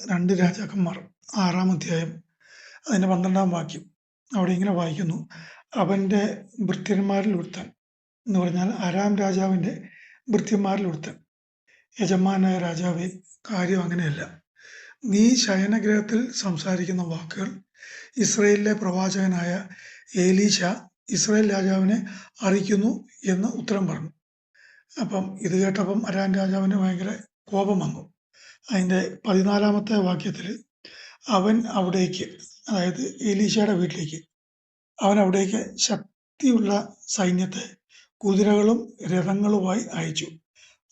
രണ്ട് രാജാക്കന്മാർ ആറാം അധ്യായം അതിന്റെ പന്ത്രണ്ടാം വാക്യം. അവിടെ ഇങ്ങനെ വായിക്കുന്നു അവന്റെ ഭൃത്യന്മാരിൽ ഒരുത്തൻ എന്ന് പറഞ്ഞാൽ ആറാം രാജാവിന്റെ ഭൃത്യന്മാരിൽ ഒരുത്തൻ. യജമാനായ രാജാവെ കാര്യം അങ്ങനെയല്ല. നീ ശയനഗ്രഹത്തിൽ സംസാരിക്കുന്ന വാക്കുകൾ ഇസ്രയേലിലെ പ്രവാചകനായ ഏലീഷ ഇസ്രയേൽ രാജാവിനെ അറിയിക്കുന്നു എന്ന് ഉത്തരം പറഞ്ഞു. അപ്പം ഇത് കേട്ടപ്പം അരാൻ രാജാവിന് ഭയങ്കര കോപം വന്നു. അതിന്റെ പതിനാലാമത്തെ വാക്യത്തിൽ അവൻ അവിടേക്ക് അതായത് എലീശയുടെ വീട്ടിലേക്ക് അവൻ അവിടേക്ക് ശക്തിയുള്ള സൈന്യത്തെ കുതിരകളും രഥങ്ങളുമായി അയച്ചു.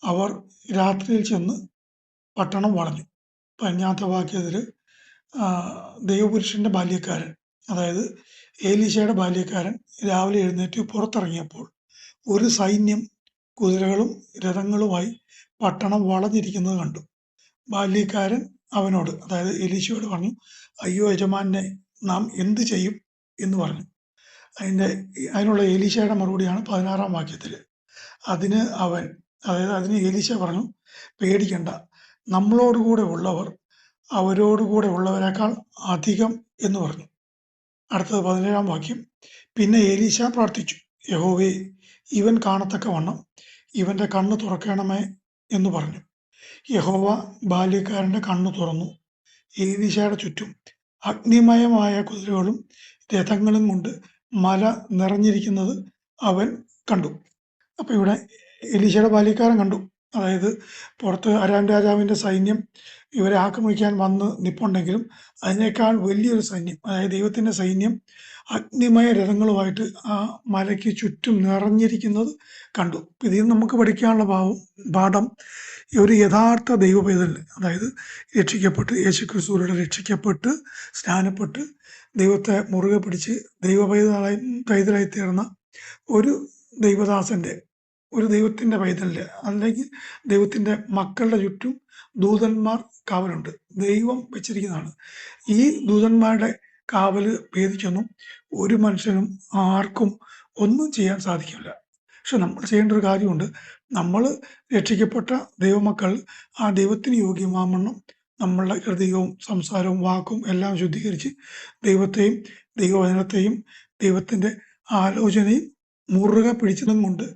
അവർ രാത്രിയിൽ ചെന്ന് പട്ടണം വളഞ്ഞു. പഞ്ഞാത്ത വാക്യത്തിൽ ദൈവപുരുഷന്റെ ബാല്യക്കാരൻ അതായത് ഏലീശയുടെ ബാല്യക്കാരൻ രാവിലെ എഴുന്നേറ്റ് പുറത്തിറങ്ങിയപ്പോൾ ഒരു സൈന്യം കുതിരകളും രഥങ്ങളുമായി പട്ടണം വളഞ്ഞിരിക്കുന്നത് കണ്ടു. ബാല്യക്കാരൻ അവനോട് അതായത് എലീശയോട് പറഞ്ഞു അയ്യോ യജമാനെ നാം എന്ത് ചെയ്യും? എന്ന് പറഞ്ഞു. അതിന്റെ അതിനുള്ള എലീശയുടെ മറുപടിയാണ് പതിനാറാം വാക്യത്തിൽ അതിന് അവൻ അതായത് അതിന് എലീശ പറഞ്ഞു പേടിക്കണ്ട നമ്മളോടുകൂടെ ഉള്ളവർ അവരോടുകൂടെ ഉള്ളവരെക്കാൾ അധികം എന്ന് പറഞ്ഞു. അടുത്തത് പതിനേഴാം വാക്യം. പിന്നെ എലീശ പ്രാർത്ഥിച്ചു യഹോവേ ഇവൻ കാണത്തക്കവണ്ണം ഇവന്റെ കണ്ണ് തുറക്കണമേ എന്ന് പറഞ്ഞു. യഹോവ ബാല്യക്കാരന്റെ കണ്ണു തുറന്നു. ഏലീശയുടെ ചുറ്റും അഗ്നിമയമായ കുതിരകളും രഥങ്ങളും കൊണ്ട് മല നിറഞ്ഞിരിക്കുന്നത് അവൻ കണ്ടു. അപ്പോൾ ഇവിടെ എലീശയുടെ ബാല്യക്കാരൻ കണ്ടു. അതായത് പുറത്ത് അരാം രാജാവിന്റെ സൈന്യം ഇവരെ ആക്രമിക്കാൻ വന്ന് നിപ്പുണ്ടെങ്കിലും അതിനേക്കാൾ വലിയൊരു സൈന്യം അതായത് ദൈവത്തിന്റെ സൈന്യം അഗ്നിമയ രഥങ്ങളുമായിട്ട് ആ മലയ്ക്ക് ചുറ്റും നിറഞ്ഞിരിക്കുന്നത് കണ്ടു. ഇതിൽ നിന്ന് നമുക്ക് പഠിക്കാനുള്ള ഭാവം പാഠം ഈ ഒരു യഥാർത്ഥ ദൈവ പൈതൽ അതായത് രക്ഷിക്കപ്പെട്ട് യേശു ക്രിസ്തുവിലൂടെ രക്ഷിക്കപ്പെട്ട് സ്നാനപ്പെട്ട് ദൈവത്തെ മുറുകെ പിടിച്ച് ദൈവ പൈതലായി പൈതലായി തീർന്ന ഒരു ദൈവദാസന്റെ ഒരു ദൈവത്തിന്റെ പൈതലിൽ അല്ലെങ്കിൽ ദൈവത്തിന്റെ മക്കളുടെ ചുറ്റും ദൂതന്മാർ കാവലുണ്ട്. ദൈവം വെച്ചിരിക്കുന്നതാണ്. ഈ ദൂതന്മാരുടെ കാവൽ ഭേദിച്ചൊന്നും ഒരു മനുഷ്യനും ആർക്കും ഒന്നും ചെയ്യാൻ സാധിക്കില്ല. പക്ഷെ നമ്മൾ ചെയ്യേണ്ട ഒരു കാര്യമുണ്ട്. നമ്മൾ രക്ഷിക്കപ്പെട്ട ദൈവമക്കൾ ആ ദൈവത്തിന് യോഗ്യമാവണ്ണം നമ്മളുടെ ഹൃദയവും സംസാരവും വാക്കും എല്ലാം ശുദ്ധീകരിച്ച് ദൈവത്തെയും ദൈവവചനത്തെയും ദൈവത്തിന്റെ ആലോചനയും മുറുകെ പിടിച്ചതും കൊണ്ട്